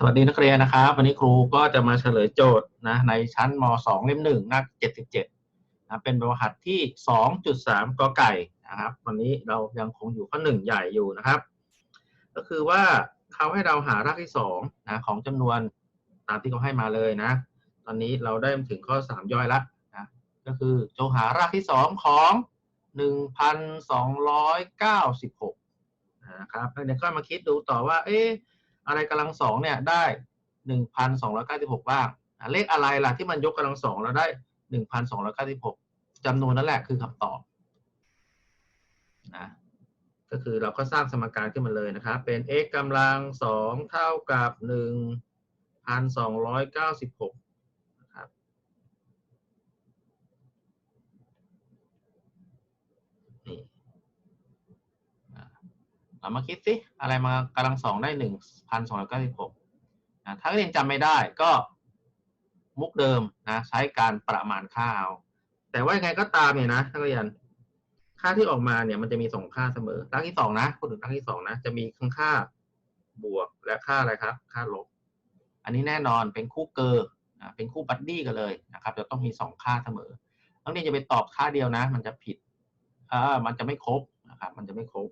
สวัสดีนักเรียนนะครับ วันนี้ครูก็จะมาเฉลยโจทย์นะในชั้นม 2 เล่มหนึ่งหน้า77นะเป็นประหัสที่ 2.3กอไก่นะครับ วันนี้เรายังคงอยู่ข้อหนึ่งใหญ่อยู่นะครับ ก็คือว่าเขาให้เราหารากที่2นะของจำนวนตามที่เขาให้มาเลยนะ ตอนนี้เราได้ถึงข้อ 3 ย่อยแล้วนะก็คือจงหารากที่ 2 ของ 1,296นะครับแล้วเดี๋ยวก็มาคิดดูต่อว่าเอ๊ะ อะไรกำลังสองเนี่ยได้หนึ่งพันสองร้อยเก้าสิบหกบ้างเลขอะไรล่ะที่มันยกกำลังสองแล้วได้หนึ่งพันสองร้อยเก้าสิบหกจำนวนนั่นแหละคือคำตอบนะก็คือเราก็สร้างสมการขึ้นมาเลยนะครับ เป็น x กำลังสองเท่ากับหนึ่งพันสองร้อยเก้าสิบหกนะครับนี่ เรามาคิดสิอะไรมากำลังสองได้หนึ่งพันสองร้อยเก้าสิบหกนะถ้าเรียนจำไม่ได้ก็มุกเดิมนะใช้การประมาณค่าเอาแต่ว่ายังไงก็ตามเนี่ยนะนักเรียนค่าที่ออกมาเนี่ยมันจะมีสองค่าเสมอตั้งที่สองนะพูดถึงตั้งที่สองนะ จะมีทั้งค่าบวกและค่าอะไรครับ ค่าลบ อันนี้แน่นอนเป็นคู่เกอร์นะเป็นคู่บัดดี้กันเลยนะครับจะต้องมีสองค่าเสมอนักเรียนจะไปตอบค่าเดียวนะ มันจะผิดอ่ามันจะไม่ครบนะครับมันจะไม่ครบ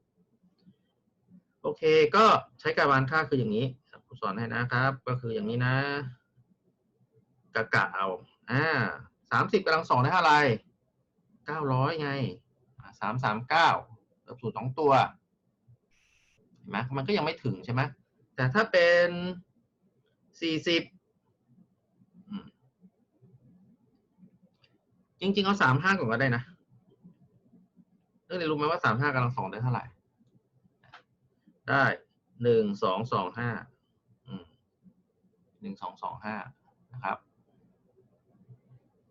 โอเค ก็ใช้การวานค่าคืออย่างนี้ครูสอนให้นะครับ ก็คืออย่างนี้นะกะกะเอาอ่าสามสิบกำลังสองได้เท่าไหร่เก้าร้อยไงสามสามเก้าเติมสูตรสองตัวเห็นไหมมันก็ยังไม่ถึงใช่ไหมแต่ถ้าเป็นสี่สิบจริงๆเอาสามห้าก่อนก็ได้นะเรื่องนี้รู้ไหมว่าสามห้ากำลังสองได้เท่าไหร่ ได้หนึ่งสองสองห้าหนึ่งสองสองห้านะครับ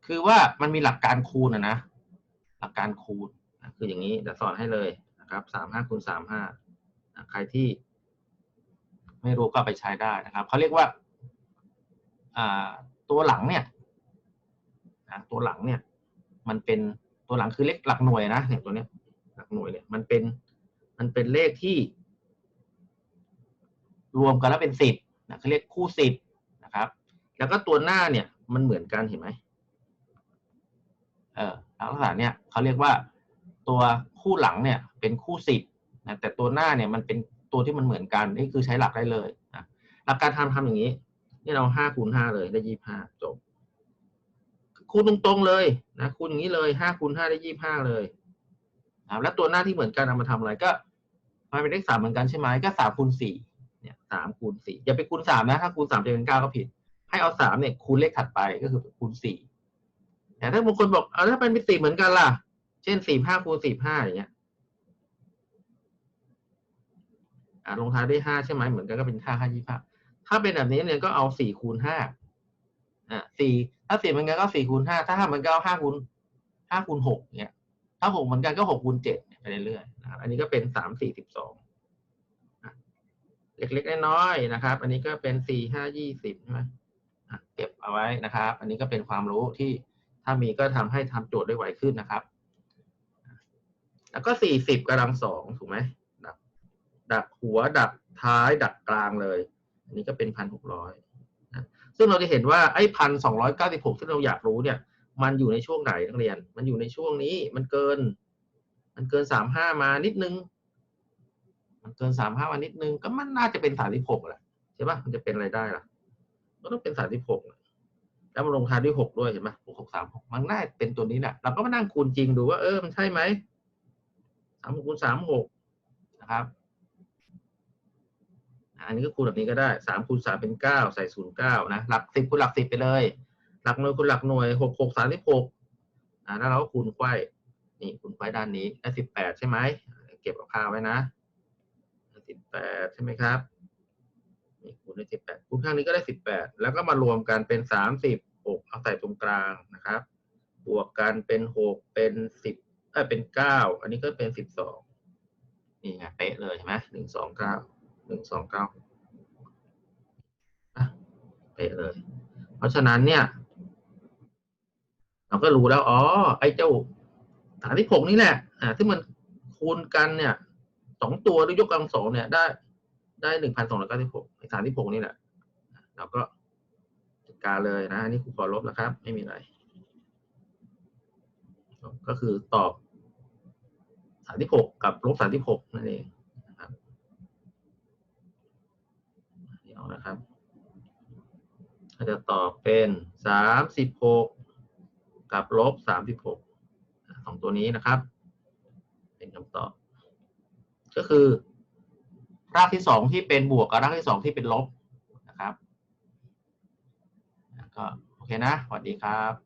คือว่ามันมีหลักการคูณนะนะหลักการคูณคืออย่างนี้จะสอนให้เลยนะครับสามห้าคูณสามห้าใครที่ ไม่รู้ก็ไปใช้ได้นะครับเขาเรียกว่าตัวหลังเนี่ยตัวหลังเนี่ย มันเป็นตัวหลังคือเลขหลักหน่วยนะเนี่ยตัวเนี้ยหลักหน่วยเนี่ยมันเป็นมันเป็นเลขที่ รวมกันแล้วเป็นสิบนะเขาเรียกคู่สิบนะครับ แล้วก็ตัวหน้าเนี่ยมันเหมือนกันเห็นไหมเออลักษณะเนี่ยเขาเรียกว่าตัวคู่หลังเนี่ยเป็นคู่สิบนะแต่ตัวหน้าเนี่ยมันเป็นตัวที่มันเหมือนกันนี่คือใช้หลักได้เลยนะหลักการทำทำอย่างนี้ นี่เราห้าคูณห้าเลยได้ยี่ห้าจบคูณตรงๆเลยนะคูณอย่างนี้เลยห้าคูณห้าได้ยี่ห้าเลยนะแล้วตัวหน้าที่เหมือนกันเอามาทำอะไรก็มันเป็นเลขสามเหมือนกันใช่ไหมก็สามคูณสี่ เนี่ยสามคูณสี่อย่าไปคูณสามนะ ถ้าคูณสามจะเป็นเก้าก็ผิด ให้เอาสามเนี่ยคูณเลขถัดไปก็คือคูณสี่แต่ถ้าบางคนบอกเอาถ้าเป็นเป็นสี่เหมือนกันล่ะ เช่นสี่ห้าคูณสี่ห้าอย่างเงี้ยอ่าลงท้ายด้วยห้าใช่ไหมเหมือนกันก็เป็นค่าห้ายี่ห้าถ้าเป็นแบบนี้เนี่ยก็เอาสี่คูณห้าอ่าสี่ถ้าสี่เหมือนกันก็สี่คูณห้าถ้าห้าเหมือนกันก็ห้าคูณห้าคูณหกเนี่ยถ้าหกเหมือนกันก็หกคูณเจ็ดไปเรื่อยๆนะครับอันนี้ก็เป็นสามสี่สิบสอง เล็กๆน้อยๆนะครับ อันนี้ก็เป็นสี่ห้ายี่สิบใช่ไหมเก็บเอาไว้นะครับ อันนี้ก็เป็นความรู้ที่ถ้ามีก็ทำให้ทำโจทย์ได้ไวขึ้นนะครับ แล้วก็สี่สิบกำลังสองถูกไหมดักดักหัวดักท้ายดักกลางเลย อันนี้ก็เป็นพันหกร้อยซึ่งเราจะเห็นว่าไอ้พันสองร้อยเก้าสิบหกที่เราอยากรู้เนี่ย มันอยู่ในช่วงไหนนักเรียน มันอยู่ในช่วงนี้มันเกิน มันเกินสามห้ามานิดนึง มันเกินสามห้ามานิดนึงก็มันน่าจะเป็นสามสิบหกแหละใช่ปะมันจะเป็นอะไรได้ล่ะ ก็ต้องเป็นสามสิบหกแล้วมันลงท้ายด้วยหกด้วยเห็นไหมหกหกสามหกมันน่าเป็นตัวนี้แหละเราก็มานั่งคูณจริงดูว่าเออมันใช่ไหมสามหกคูณสามหกนะครับอันนี้ก็คูณแบบนี้ก็ได้สามคูณสามเป็นเก้าใส่ศูนย์เก้านะหลักสิบคูณหลักสิบไปเลย หลักหน่วยคูณหลักหน่วยหกหกสามสิบหกอ่าแล้วเราก็คูณไขว้นี่คูณไขว้ด้านนี้ได้สิบแปดใช่ไหมเก็บเอาค่าไว้นะ สิบแปดใช่ไหมครับนี่คูณได้สิบแปดคูณข้างนี้ก็ได้สิบแปดแล้วก็มารวมกันเป็นสามสิบหกเอาใส่ตรงกลางนะครับ บวกกันเป็นหกเป็นสิบเอ้เป็นเก้าอันนี้ก็เป็นสิบสองนี่ไงเป๊ะเลยใช่ไหมหนึ่งสองเก้าหนึ่งสองเก้าเป๊ะเลย เพราะฉะนั้นเนี่ย เราก็รู้แล้ว อ๋อ ไอ้เจ้าฐานที่หกนี่แหละ อ่า ที่มันคูณกันเนี่ย สองตัวด้วยยกกำลังสองเนี่ยได้ได้หนึ่งพันสองร้อยเก้าสิบหกฐานที่หกนี่แหละเราก็จัดการเลยนะอันนี้ครูขอลบนะครับ ไม่มีอะไรก็คือตอบสามที่หกกับลบสามที่หกนั่นเองนะครับเดี๋ยวนะครับก็จะตอบเป็นสามสิบหกกับลบสามสิบหกสองตัวนี้นะครับ เป็นคำตอบ ก็คือ รากที่สองที่เป็นบวกกับรากที่สองที่เป็นลบนะครับก็โอเคนะสวัสดีครับ